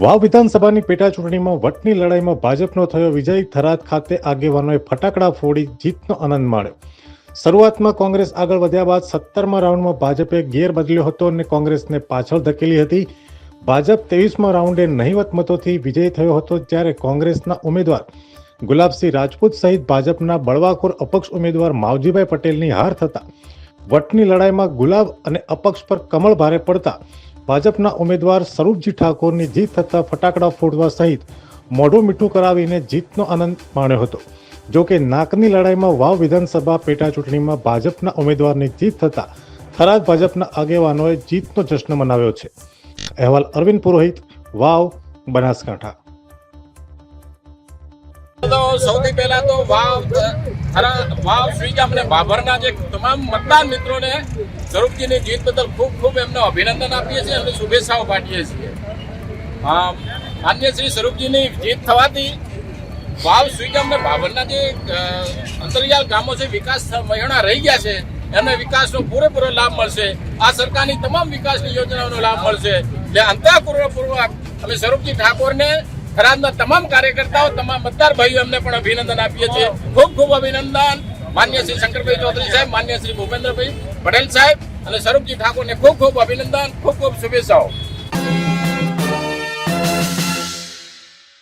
વાવ વિધાનસભાની પેટા ચૂંટણીમાં વટની લડાઈમાં ભાજપનો થયો વિજય, થરાદ ખાતે આગેવાનોએ ફટાકડા ફોડી જીતનો આનંદ માણ્યો. શરૂઆતમાં કોંગ્રેસ આગળ વધ્યા બાદ સત્તરમા રાઉન્ડમાં ભાજપે ગેર બદલ્યો હતો અને કોંગ્રેસને પાછળ ધકેલી હતી. ભાજપ ત્રેવીસમા રાઉન્ડે નહિવત મતોથી વિજય થયો હતો જ્યારે કોંગ્રેસના ઉમેદવાર ગુલાબસિંહ રાજપૂત સહિત ભાજપના બળવાખોર અપક્ષ ઉમેદવાર માવજીભાઈ પટેલની હાર થતા વટની લડાઈમાં ગુલાબ અને અપક્ષ પર કમળ ભારે પડતા ભાજપના ઉમેદવાર સ્વરૂપજી ઠાકોરની જીત થતાં ફટાકડા ફોડવા સહિત મોઢું મીઠું કરાવીને જીતનો આનંદ માણ્યો હતો. જો કે નાકની લડાઈમાં વાવ વિધાનસભા પેટા ચૂંટણીમાં ભાજપના ઉમેદવારની જીત થતાં થરાદ ભાજપના આગેવાનોએ જીતનો જશ્ન મનાવ્યો છે. અહેવાલ અરવિંદ પુરોહિત, વાવ, બનાસકાંઠા. સૌથી પહેલા તો વાવ ખરા વાવ શ્રીજામ અને બાભરના જે તમામ મતદાર મિત્રોને સ્વરૂપજીની જીત બદલ ખૂબ ખૂબ એમને અભિનંદન આપીએ છીએ અને શુભેચ્છાઓ પાઠવીએ છીએ. માન્ય શ્રી સ્વરૂપજીની જીત થવાથી વાવ શ્રીજામ અને બાભરના જે અંતરિયાળ ગામો છે, વિકાસ મહિણા રહી ગયા છે, એમને વિકાસનો પૂરેપૂરો લાભ મળશે. આ સરકારની તમામ વિકાસની યોજનાઓનો લાભ મળશે. એટલે અંતઃપૂર્વક અમે સ્વરૂપજી ઠાકોરને થરાદના તમામ કાર્યકર્તાઓ, તમામ મતદાર ભાઈઓ એમને પણ અભિનંદન આપીએ છીએ. ખૂબ ખૂબ અભિનંદન. માન્ય શ્રી શંકરભાઈ ચૌધરી સાહેબ, માન્ય શ્રી ભૂપેન્દ્રભાઈ પટેલ સાહેબ અને સ્વરૂપજી ઠાકોરને ખૂબ ખૂબ અભિનંદન, ખૂબ ખૂબ શુભેચ્છાઓ.